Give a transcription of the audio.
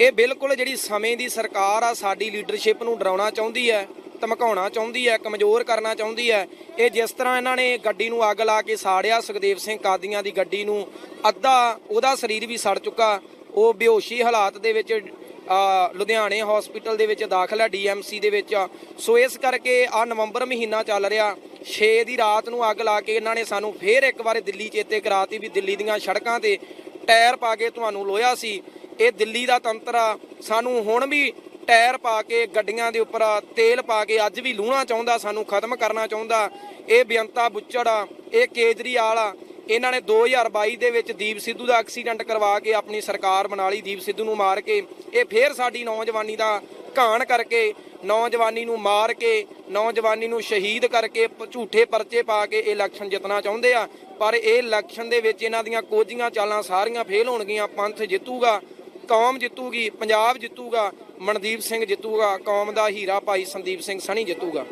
ਇਹ ਬਿਲਕੁਲ ਜਿਹੜੀ ਸਮੇਂ ਦੀ ਸਰਕਾਰ ਆ, ਸਾਡੀ ਲੀਡਰਸ਼ਿਪ ਨੂੰ ਡਰਾਉਣਾ ਚਾਹੁੰਦੀ ਹੈ, ਧਮਕਾਉਣਾ ਚਾਹੁੰਦੀ ਹੈ, ਕਮਜ਼ੋਰ ਕਰਨਾ ਚਾਹੁੰਦੀ ਹੈ। ਇਹ ਜਿਸ ਤਰ੍ਹਾਂ ਇਹਨਾਂ ਨੇ ਗੱਡੀ ਨੂੰ ਅੱਗ ਲਾ ਕੇ ਸਾੜਿਆ, ਸੁਖਦੇਵ ਸਿੰਘ ਕਾਦੀਆਂ ਦੀ ਗੱਡੀ ਨੂੰ, ਅੱਧਾ ਉਹਦਾ ਸਰੀਰ ਵੀ ਸੜ ਚੁੱਕਾ। ਉਹ ਬੇਹੋਸ਼ੀ ਹਾਲਾਤ ਦੇ ਵਿੱਚ ਲੁਧਿਆਣੇ ਹਸਪੀਟਲ ਦੇ ਵਿੱਚ ਦਾਖਲ ਹੈ ਡੀਐਮਸੀ ਦੇ ਵਿੱਚ। ਸੋ ਇਸ ਕਰਕੇ ਆ ਨਵੰਬਰ ਮਹੀਨਾ ਚੱਲ ਰਿਹਾ। 6 ਦੀ ਰਾਤ ਨੂੰ ਅੱਗ ਲਾ ਕੇ ਇਹਨਾਂ ਨੇ ਸਾਨੂੰ ਫੇਰ ਇੱਕ ਵਾਰ ਦਿੱਲੀ ਚੇਤੇ ਕਰਾਤੀ ਵੀ ਦਿੱਲੀ ਦੀਆਂ ਸੜਕਾਂ ਤੇ ਟਾਇਰ ਪਾ ਕੇ ਤੁਹਾਨੂੰ ਲੋਇਆ ਸੀ। ਇਹ ਦਿੱਲੀ ਦਾ ਤੰਤਰ ਆ। ਸਾਨੂੰ ਹੁਣ ਵੀ ਟਾਇਰ ਪਾ ਕੇ, ਗੱਡੀਆਂ ਦੇ ਉੱਪਰ ਤੇਲ ਪਾ ਕੇ ਅੱਜ ਵੀ ਲੂਣਾ ਚਾਹੁੰਦਾ, ਸਾਨੂੰ ਖਤਮ ਕਰਨਾ ਚਾਹੁੰਦਾ। ਇਹ ਬੇਅੰਤਾ ਬੁੱਚੜ ਆ, ਇਹ ਕੇਜਰੀਵਾਲ ਆ। ਇਹਨਾਂ ਨੇ 2022 ਦੇ ਵਿੱਚ ਦੀਪ ਸਿੱਧੂ ਦਾ ਐਕਸੀਡੈਂਟ ਕਰਵਾ ਕੇ ਆਪਣੀ ਸਰਕਾਰ ਬਣਾ ਲਈ, ਦੀਪ ਸਿੱਧੂ ਨੂੰ ਮਾਰ ਕੇ। ਇਹ ਫੇਰ ਸਾਡੀ ਨੌਜਵਾਨੀ ਦਾ ਘਾਣ ਕਰਕੇ, ਨੌਜਵਾਨੀ ਨੂੰ ਮਾਰ ਕੇ, ਨੌਜਵਾਨੀ ਨੂੰ ਸ਼ਹੀਦ ਕਰਕੇ ਝੂਠੇ ਪਰਚੇ ਪਾ ਕੇ ਇਹ ਇਲੈਕਸ਼ਨ ਜਿੱਤਣਾ ਚਾਹੁੰਦੇ ਆ। ਪਰ ਇਹ ਇਲੈਕਸ਼ਨ ਦੇ ਵਿੱਚ ਇਹਨਾਂ ਦੀਆਂ ਕੋਝੀਆਂ ਚਾਲਾਂ ਸਾਰੀਆਂ ਫੇਲ ਹੋਣਗੀਆਂ, ਪੰਥ ਜਿੱਤੂਗਾ। ਕੌਮ ਜਿੱਤੂਗੀ, ਪੰਜਾਬ ਜਿੱਤੂਗਾ, ਮਨਦੀਪ ਸਿੰਘ ਜਿੱਤੂਗਾ, ਕੌਮ ਦਾ ਹੀਰਾ ਭਾਈ ਸੰਦੀਪ ਸਿੰਘ ਸਣੀ ਜਿੱਤੂਗਾ।